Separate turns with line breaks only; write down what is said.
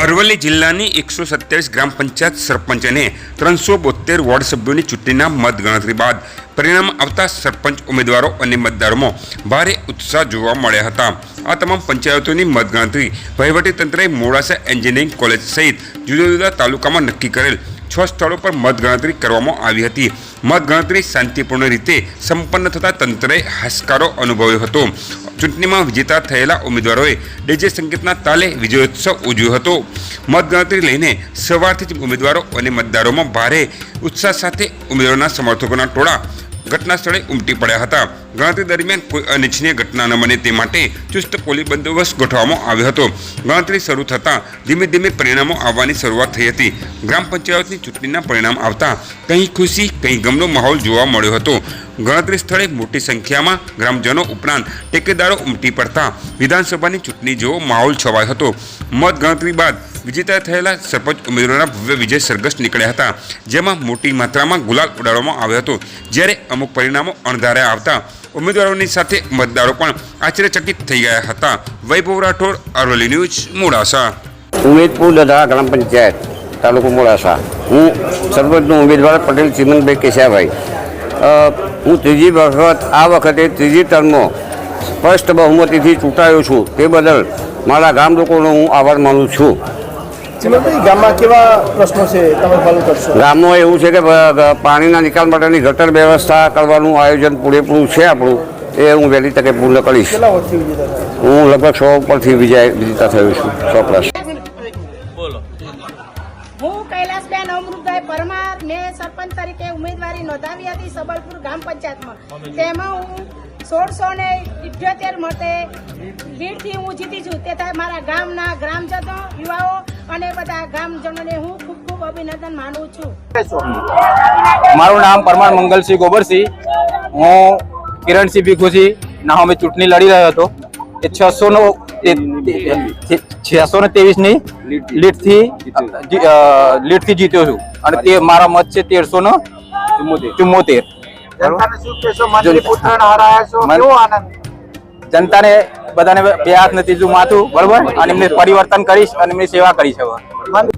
અરવલ્લી જિલ્લાની એકસો સત્યાવીસ ગ્રામ પંચાયત સરપંચ અને ત્રણસો બોતેર વોર્ડ સભ્યોની ચૂંટણીના મતગણતરી બાદ પરિણામ આવતા સરપંચ ઉમેદવારો અને મતદારોમાં ભારે ઉત્સાહ જોવા મળ્યા હતા. આ તમામ પંચાયતોની મતગણતરી વહીવટીતંત્રએ મોડાસા એન્જિનિયરિંગ કોલેજ સહિત જુદા જુદા તાલુકામાં નક્કી કરેલ છ સ્થળો પર મતગણતરી કરવામાં આવી હતી. મતગણતરી શાંતિપૂર્ણ રીતે સંપન્ન થતાં તંત્રએ હાશકારો અનુભવ્યો હતો. ચૂંટણીમાં વિજેતા થયેલા ઉમેદવારોએ ડીજે સંગીતના તાલે વિજયોત્સવ ઉજવ્યો હતો. મતગણતરી લઈને સવારથી જ ઉમેદવારો અને મતદારોમાં ભારે ઉત્સાહ સાથે ઉમેદવારોના સમર્થકોના ટોળા ઘટના સ્થળે ઉમટી પડ્યા હતા. ગણતરી દરમિયાન કોઈ અનિચ્છનીય ઘટના ન બને તે માટે ચુસ્ત પોલીસ બંદોબસ્ત ગોઠવવામાં આવ્યો હતો. ગણતરી શરૂ થતાં ધીમે ધીમે પરિણામો આવવાની શરૂઆત થઈ હતી. ગ્રામ પંચાયતની ચૂંટણીના પરિણામ આવતા કંઈ ખુશી, કંઈ ગમનો માહોલ જોવા મળ્યો હતો. ગણતરી સ્થળે મોટી સંખ્યામાં ગ્રામજનો ઉપરાંત ટેકેદારો ઉમટી પડતા વિધાનસભાની ચૂંટણી જેવો માહોલ છવાયો હતો. મત ગણતરી બાદ વિજેતા થયેલા સરપંચ ઉમેદવારોના ભવ્ય વિજય સરઘસ નીકળ્યા હતા, જેમાં મોટી માત્રામાં ગુલાલ ઉડાડવામાં આવ્યો હતો. જ્યારે અમુક પરિણામો અણધારે આવતા, ઉમેદવારોની સાથે મતદારો પણ આશ્ચર્યચકિત થઈ ગયા હતા. વૈભવ રાઠોડ, અરવલ્લી ન્યૂઝ, મોડાસા.
ઉમેદપુર દધા ગ્રામ પંચાયત, તાલુકો મોડાસા. હું સરપંચનો ઉમેદવાર પટેલ ચિમનભાઈ કેશાભાઈ. હું ત્રીજી વખત, આ વખતે ત્રીજી ટર્મમાં સ્પષ્ટ બહુમતીથી ચૂંટાયો છું. તે બદલ મારા ગામ લોકોનો હું આભાર માનું છું.
ચિમનભાઈ ગામમાં કેવા પ્રશ્નો છે? તમે હલ કરશો.
ગામમાં એવું છે કે પાણીના નિકાલ માટેની ગટર વ્યવસ્થા કરવાનું આયોજન પૂરેપૂરું છે આપણું. એ હું વહેલી તકે પૂર્ણ કરીશ. હું લગભગ સો ઉપરથી વિજય વિજેતા થયો છું સો પ્લસ.
હું કૈલાસબેન અમૃતભાઈ પરમાર મેં સરપંચ તરીકે ઉમેદવારી નોંધાવી હતી સબલપુર ગ્રામ પંચાયતમાં. તેમાં હું સોળસો ને ઇઠ્યોતેર મતે લીડથી હું જીતી છું. તે મારા ગામના ગ્રામજનો યુવાઓ અને બધા ગામજનોને હું ખૂબ ખૂબ અભિનંદન માનું છું.
મારું નામ પરમાર મંગલસિંહ ગોબરસિંહ. હું કિરણસિંહ ભીખુસિંહ ના અમે ચૂંટણી લડી રહ્યો હતો. એ છસો નો છસો ને ત્રેવીસની લીડથી લીટથી અ, લીડથી જીત્યો છું. અને તે મારા મત છે તેરસો નો ચુમ્મોતેર જનતાને બધાને બે હાથ નથી માથું, બરોબર? અને એમને પરિવર્તન કરીશ અને એમની સેવા કરીશ હવે.